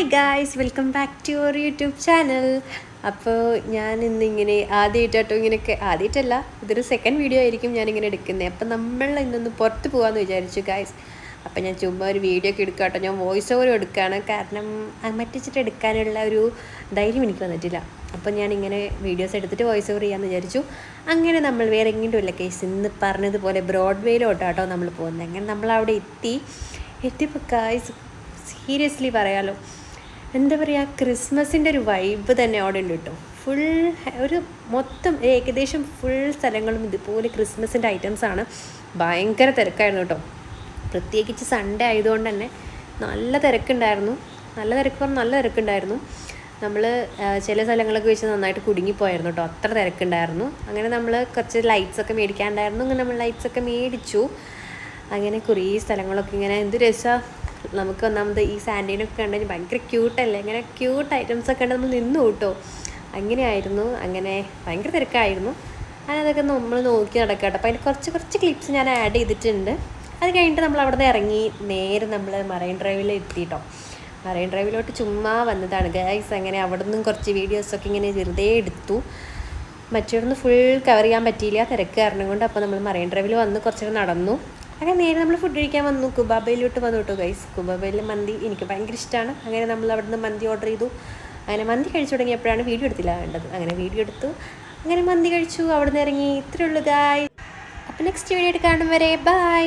Hi guys welcome back to your YouTube channel അപ്പോൾ ഞാൻ ഇന്നിങ്ങനെ ആദ്യമായിട്ടോ ഇങ്ങനെയൊക്കെ ആദ്യമായിട്ടല്ല ഇതൊരു സെക്കൻഡ് വീഡിയോ ആയിരിക്കും ഞാനിങ്ങനെ എടുക്കുന്നത് അപ്പം നമ്മൾ ഇന്നൊന്ന് പുറത്ത് പോകാമെന്ന് വിചാരിച്ചു ഗായ്സ് അപ്പം ഞാൻ ചുമ്മാ ഒരു വീഡിയോ ഒക്കെ എടുക്കാം കേട്ടോ ഞാൻ വോയിസ് ഓവർ എടുക്കുകയാണ് കാരണം മറ്റിച്ചിട്ട് എടുക്കാനുള്ള ഒരു ധൈര്യം എനിക്ക് വന്നിട്ടില്ല. അപ്പം ഞാനിങ്ങനെ വീഡിയോസ് എടുത്തിട്ട് വോയിസ് ഓവർ ചെയ്യാമെന്ന് വിചാരിച്ചു. അങ്ങനെ നമ്മൾ വേറെ എങ്ങോട്ടുമില്ല കേസ് ഇന്ന് പറഞ്ഞതുപോലെ ബ്രോഡ്വേയിലോട്ടോ കേട്ടോ നമ്മൾ പോകുന്നത്. അങ്ങനെ നമ്മൾ അവിടെ എത്തി. എത്തിയപ്പോൾ ഗായ്സ് സീരിയസ്ലി പറയാലോ. എന്താ പറയുക ക്രിസ്മസിന്റെ ഒരു വൈബ് തന്നെ അവിടെ ഉണ്ട് കേട്ടോ. ഫുൾ ഒരു മൊത്തം ഏകദേശം ഫുൾ സ്ഥലങ്ങളും ഇതുപോലെ ക്രിസ്മസിന്റെ ആണ്. ഭയങ്കര തിരക്കായിരുന്നു കേട്ടോ. പ്രത്യേകിച്ച് സൺഡേ ആയതുകൊണ്ട് തന്നെ നല്ല തിരക്കുണ്ടായിരുന്നു. നല്ല തിരക്ക് പറഞ്ഞാൽ നല്ല തിരക്കുണ്ടായിരുന്നു. നമ്മൾ ചില സ്ഥലങ്ങളൊക്കെ വെച്ച് നന്നായിട്ട് കുടുങ്ങിപ്പോയായിരുന്നു കേട്ടോ. അത്ര തിരക്കുണ്ടായിരുന്നു. അങ്ങനെ നമ്മൾ കുറച്ച് ലൈറ്റ്സൊക്കെ മേടിക്കാണ്ടായിരുന്നു. അങ്ങനെ നമ്മൾ ലൈറ്റ്സൊക്കെ മേടിച്ചു. അങ്ങനെ കുറേ സ്ഥലങ്ങളൊക്കെ ഇങ്ങനെ എന്ത് രസമാണ് നമുക്ക് ഒന്നാമത് ഈ സാൻഡീനൊക്കെ കണ്ടു ഭയങ്കര ക്യൂട്ടല്ലേ ഇങ്ങനെ ക്യൂട്ട് ഐറ്റംസ് ഒക്കെ കണ്ട് നമ്മൾ നിന്നു കൂട്ടോ. അങ്ങനെയായിരുന്നു. അങ്ങനെ ഭയങ്കര തിരക്കായിരുന്നു. അതൊക്കെ നമ്മൾ നോക്കി നടക്കുക കേട്ടോ. അപ്പോൾ അതിന് കുറച്ച് കുറച്ച് ക്ലിപ്സ് ഞാൻ ആഡ് ചെയ്തിട്ടുണ്ട്. അത് കഴിഞ്ഞിട്ട് നമ്മൾ അവിടെ നിന്ന് ഇറങ്ങി നേരെ നമ്മൾ മറൈൻ ഡ്രൈവിൽ എത്തിയിട്ടോ മറൈൻ ഡ്രൈവിലോട്ട് ചുമ്മാ വന്നതാണ്. ഗൈസ് അങ്ങനെ അവിടെ നിന്നും കുറച്ച് വീഡിയോസൊക്കെ ഇങ്ങനെ വെറുതെ എടുത്തു. മറ്റൊന്ന് ഫുൾ കവർ ചെയ്യാൻ പറ്റിയില്ല തിരക്ക് കാരണം കൊണ്ട് അപ്പോൾ നമ്മൾ മറൈൻ ഡ്രൈവിൽ വന്ന് കുറച്ചൊക്കെ നടന്നു. അങ്ങനെ നേരെ നമ്മൾ ഫുഡ് കഴിക്കാൻ വന്നു. കുബാബയിലോട്ട് വന്നു കേട്ടോ ഗൈസ് കുബാബയിൽ മന്തി എനിക്ക് ഭയങ്കര ഇഷ്ടമാണ് അങ്ങനെ നമ്മൾ അവിടുന്ന് മന്തി ഓർഡർ ചെയ്തു. അങ്ങനെ മന്തി കഴിച്ചു തുടങ്ങിയപ്പോഴാണ് വീഡിയോ എടുത്തില്ല വേണ്ടത് അങ്ങനെ വീഡിയോ എടുത്തു. അങ്ങനെ മന്തി കഴിച്ചു. അവിടുന്ന് ഇറങ്ങി. ഇത്രയുള്ളതായി ഗായ് അപ്പോൾ നെക്സ്റ്റ് വീഡിയോ ആയിട്ട് കാണും വരെ. ബൈ